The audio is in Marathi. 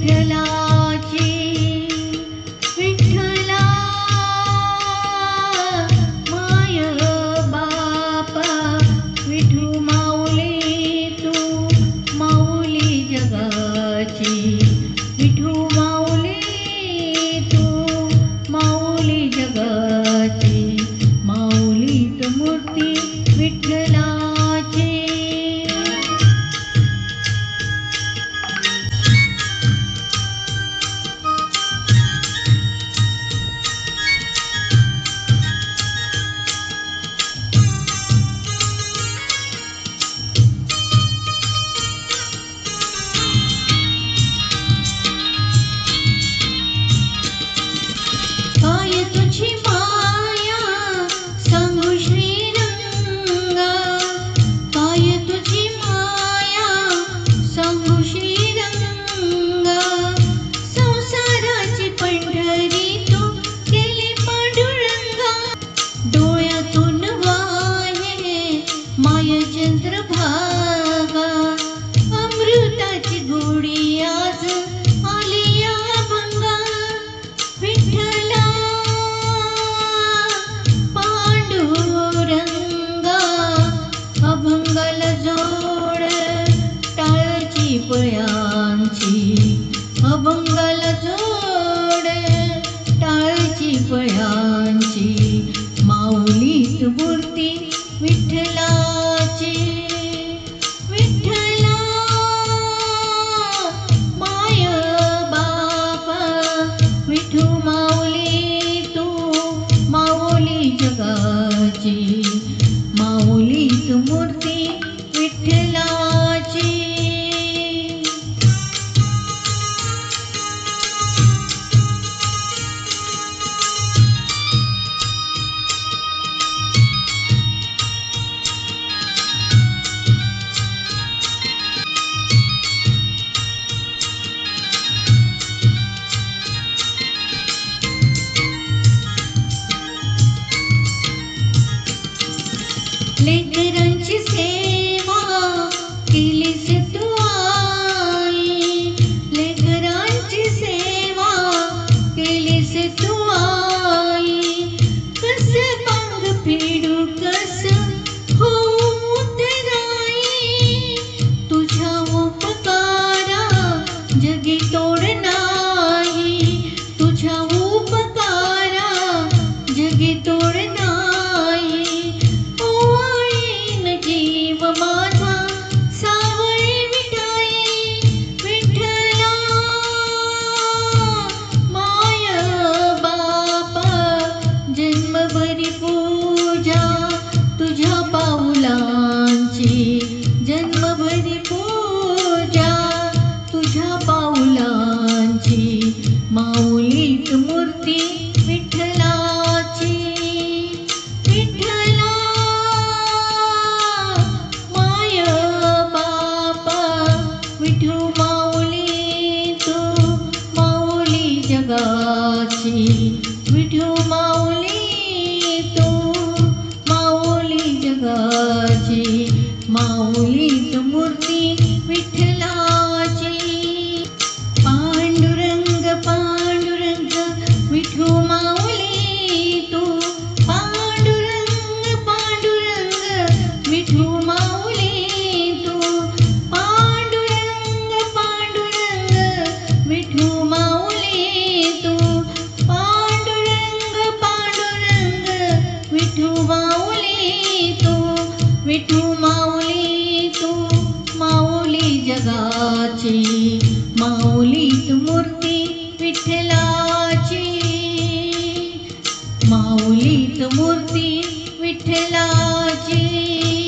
प्रला फळांची माऊलीत मूर्ती विठ्ठलाची. माय बापा तू मूर्ती लेकरांची सेवा दिले जन्मभरि पूजा तुझ्या पाऊलांची माऊलीत मूर्ती माऊलीस मूर्ती विठ्ठलाची. माऊलीत मूर्ती विठ्ठलाची.